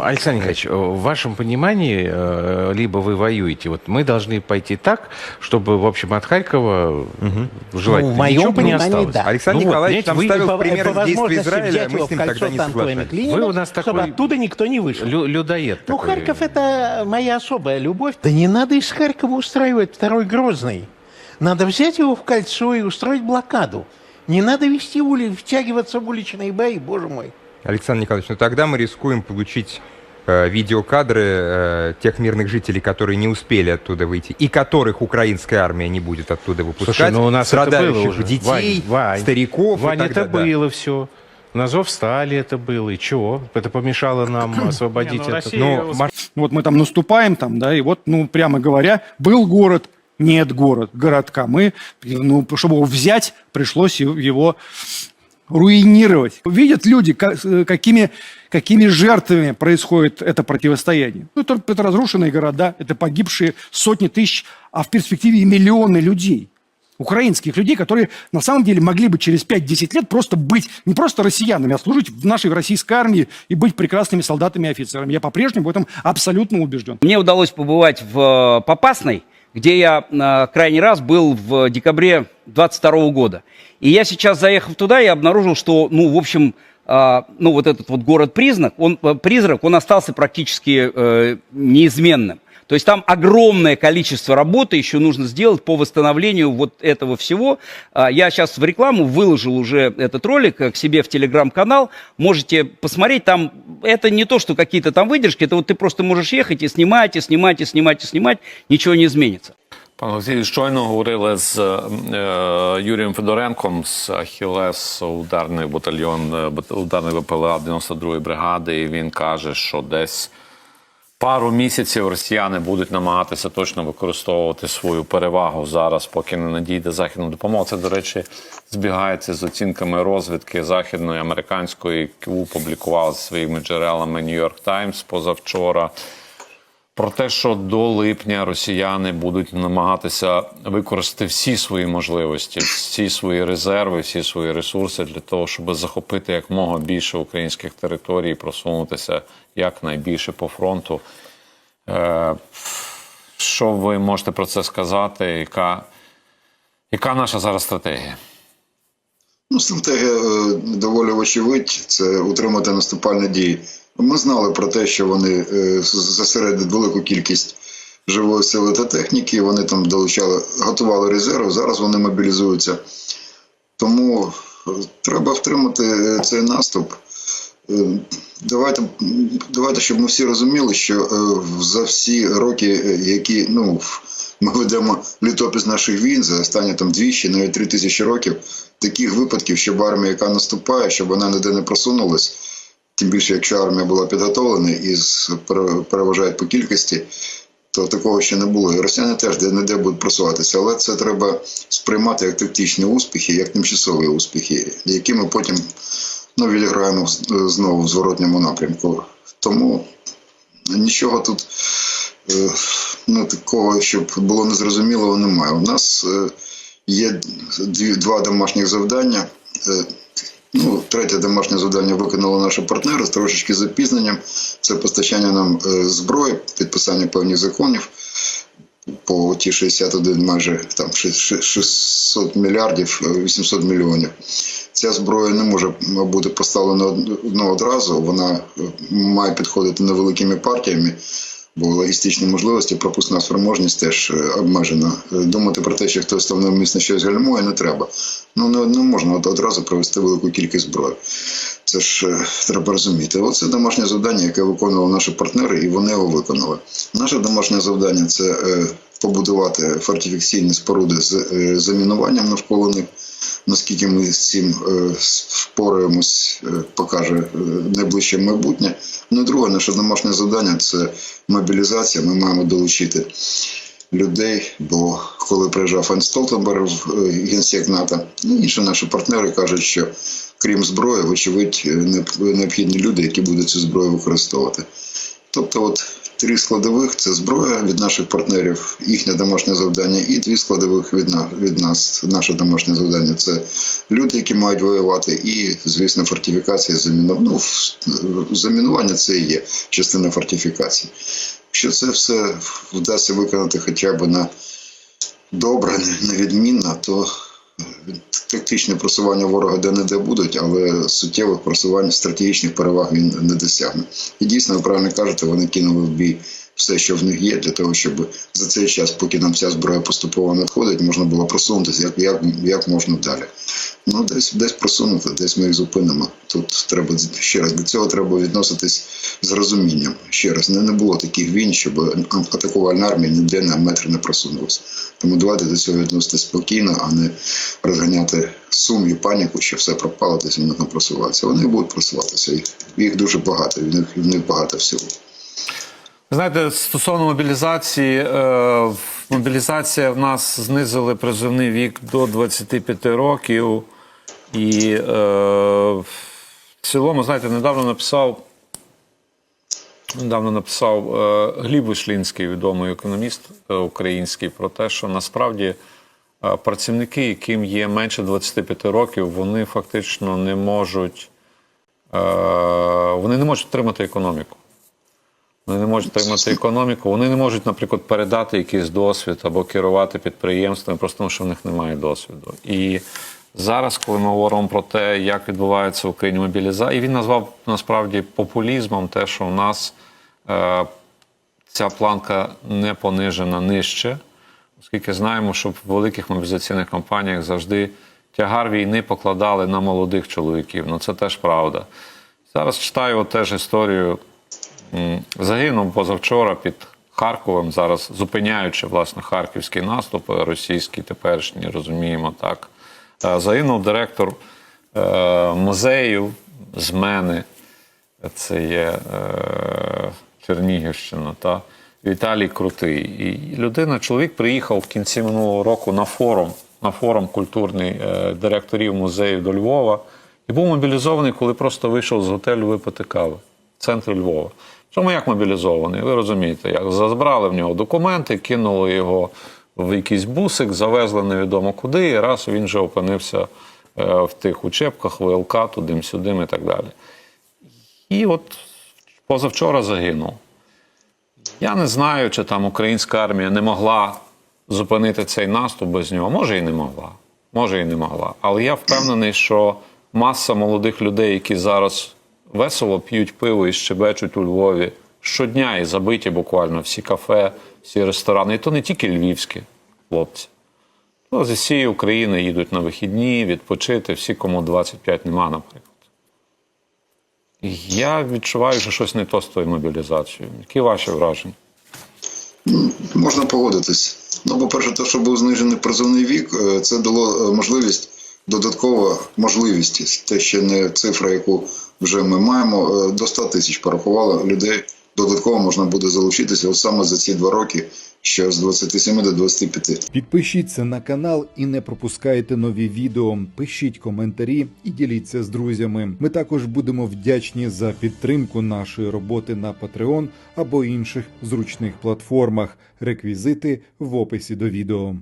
Александр Николаевич, в вашем понимании, э, либо вы воюете, вот мы должны пойти так, чтобы, в общем, от Харькова желательно Ну, в моем ничего бы не понимании, осталось. да. Александр Ну вот, Николаевич понимаете, нам вы ставил по, пример по из действий возможности Израиля, взять а мы его с в ним кольцо тогда не клиньями, Вы у нас чтобы такой оттуда никто не вышел. Лю- людоед Ну, такой. Харьков это моя особая любовь. Да не надо из Харькова устраивать второй Грозный. Надо взять его в кольцо и устроить блокаду. Не надо вести ули, втягиваться в уличные бои, боже мой. Александр Николаевич, ну тогда мы рискуем получить э, видеокадры э, тех мирных жителей, которые не успели оттуда выйти, и которых украинская армия не будет оттуда выпускать, Слушай, ну у нас это было страдающих уже. детей, Вань, Вань, стариков и Вань, так это далее. было все. На зов стали это было. И чего? Это помешало нам освободить Не, ну, это. Россия- Ну, Маш- Вот мы там наступаем, там, да, и вот, ну, прямо говоря, был город, нет город, городка. Мы, ну, чтобы его взять, пришлось его руинировать. Видят люди, с- какими, какими жертвами происходит это противостояние. Ну, это, это разрушенные города, это погибшие сотни тысяч, а в перспективе и миллионы людей. Украинских людей, которые на самом деле могли бы через 5-10 лет просто быть не просто россиянами, а служить в нашей российской армии и быть прекрасными солдатами и офицерами. Я по-прежнему в этом абсолютно убежден. Мне удалось побывать в э, Попасной, где я э, крайний раз был в декабре 22 года. И я сейчас, заехав туда, я обнаружил, что, ну, в общем, э, ну, вот этот вот город-признак, он, э, призрак, он остался практически э, неизменным. То есть там огромное количество работы еще нужно сделать по восстановлению вот этого всего. А, Я сейчас в рекламу выложил уже этот ролик э, к себе в телеграм-канал. Можете посмотреть. Там это не то, что какие-то там выдержки. Это вот ты просто можешь ехать и снимать, и снимать, и снимать, и снимать. Ничего не изменится. Пане Олексію, щойно говорили з е, Юрієм Федоренком з Ахілес, ударний батальйон, е, бат- ударний ВПЛА 92-ї бригади, і він каже, що десь пару місяців росіяни будуть намагатися точно використовувати свою перевагу зараз, поки не надійде західна допомога. Це, до речі, збігається з оцінками розвідки західної американської, яку публікував своїми джерелами New York Times позавчора. Про те, що до липня росіяни будуть намагатися використати всі свої можливості, всі свої резерви, всі свої ресурси для того, щоб захопити якмога більше українських територій, і просунутися якнайбільше по фронту. Е, що ви можете про це сказати? Яка, яка наша зараз стратегія? Ну, стратегія е, доволі очевидь, це утримати наступальні дії. Ми знали про те, що вони е, зосередять велику кількість живої сили та техніки. Вони там долучали, готували резерви. Зараз вони мобілізуються. Тому е, треба втримати е, цей наступ. Давайте, давайте, щоб ми всі розуміли, що за всі роки, які ну, ми ведемо літопис наших війн за останні там двічі, навіть три тисячі років, таких випадків, щоб армія, яка наступає, щоб вона ніде не просунулась, тим більше, якщо армія була підготовлена і переважають по кількості, то такого ще не було. І росіяни теж де не де будуть просуватися. Але це треба сприймати як тактичні успіхи, як тимчасові успіхи, які ми потім ну, відіграємо знову в зворотньому напрямку. Тому нічого тут е, ну, такого, щоб було незрозумілого, немає. У нас е, є дві, два домашніх завдання. Е, Ну, третє домашнє завдання виконали наші партнери з трошечки запізненням. Це постачання нам е, зброї, підписання певних законів по ті 61 майже там ши- ши- 600 мільярдів, е, 800 мільйонів. Ця зброя не може бути поставлена од- одразу. Вона е, має підходити невеликими партіями, бо логістичні можливості, пропускна спроможність теж е, обмежена. Е, Думати про те, що хтось там навмисно щось гальмує, не треба. Ну не, не можна одразу провести велику кількість зброї. Це ж е, треба розуміти. Оце домашнє завдання, яке виконували наші партнери, і вони його виконали. Наше домашнє завдання це побудувати фортифікаційні споруди з замінуванням навколо них. Наскільки ми з цим е, впораємось, е, покаже е, найближче майбутнє. Ну, і друге, наше домашнє завдання це мобілізація. Ми маємо долучити людей, бо коли приїжджав Фан Столтенберг генсек НАТО, ну, інші наші партнери кажуть, що крім зброї, вочевидь, необхідні люди, які будуть цю зброю використовувати. Тобто, от три складових це зброя від наших партнерів, їхнє домашнє завдання, і дві складових від, на, від нас. Наше домашнє завдання це люди, які мають воювати, і, звісно, фортифікація заміну. Ну, замінування це і є частина фортифікації. Якщо це все вдасться виконати хоча б на добре, не- невідмінно, то тактичне просування ворога де-не-де будуть, але суттєвих просувань стратегічних переваг він не досягне. І дійсно, ви правильно кажете, вони кинули в бій все, що в них є, для того, щоб за цей час, поки нам ця зброя поступово надходить, можна було просунутися як, як, як можна далі. Ну, десь, десь просунути, десь ми їх зупинимо. Тут треба ще раз до цього треба відноситись з розумінням. Ще раз, не, не було таких війн, щоб атакувальна армія ніде на метр не просунулася. Тому давайте до цього відноситись спокійно, а не розганяти сум і паніку, що все пропало, десь вони там просуваються. Вони будуть просуватися. Їх дуже багато, в них, в них багато всього. Знаєте, стосовно мобілізації, е, мобілізація в нас знизили призовний вік до 25 років. І е, в цілому, знаєте, недавно написав. Недавно написав е, Гліб Вишлінський, відомий економіст е, український, про те, що насправді працівники, яким є менше 25 років, вони фактично не можуть, вони не можуть тримати економіку. Вони не можуть тримати економіку, вони не можуть, наприклад, передати якийсь досвід або керувати підприємствами, просто тому що в них немає досвіду. І зараз, коли ми говоримо про те, як відбувається в Україні мобілізація, і він назвав насправді популізмом те, що в нас е, ця планка не понижена нижче, оскільки знаємо, що в великих мобілізаційних кампаніях завжди тягар війни покладали на молодих чоловіків. Ну це теж правда. Зараз читаю теж історію. Загинув позавчора під Харковом, зараз зупиняючи власне харківський наступ, е, російський теперішній, розуміємо так. Е, Загинув директор е, музею з мене, це є Чернігівщина, та Віталій Крутий. І людина, чоловік приїхав в кінці минулого року на форум, на форум культурний директорів музею до Львова і був мобілізований, коли просто вийшов з готелю випити кави в центрі Львова. Чому як мобілізований? Ви розумієте, як забрали в нього документи, кинули його в якийсь бусик, завезли невідомо куди, і раз він вже опинився е, в тих учебках, ВЛК, тудим-сюдим і так далі. І от позавчора загинув. Я не знаю, чи там українська армія не могла зупинити цей наступ без нього. Може, і не могла. Може, і не могла. Але я впевнений, що маса молодих людей, які зараз весело п'ють пиво і щебечуть у Львові щодня і забиті буквально всі кафе, всі ресторани. І то не тільки львівські хлопці. То з усієї України їдуть на вихідні, відпочити, всі, кому 25 нема, наприклад. Я відчуваю, що щось не то з тою мобілізацією. Які ваші враження? Можна погодитись. Ну, по-перше, те, що був знижений призовний вік, е, це дало е, можливість, додаткова можливість, те ще не цифра, яку вже ми маємо, е, до 100 тисяч порахувало людей. Додатково можна буде залучитися от саме за ці два роки, що з 27 до 25. Підпишіться на канал і не пропускайте нові відео. Пишіть коментарі і діліться з друзями. Ми також будемо вдячні за підтримку нашої роботи на Patreon або інших зручних платформах. Реквізити в описі до відео.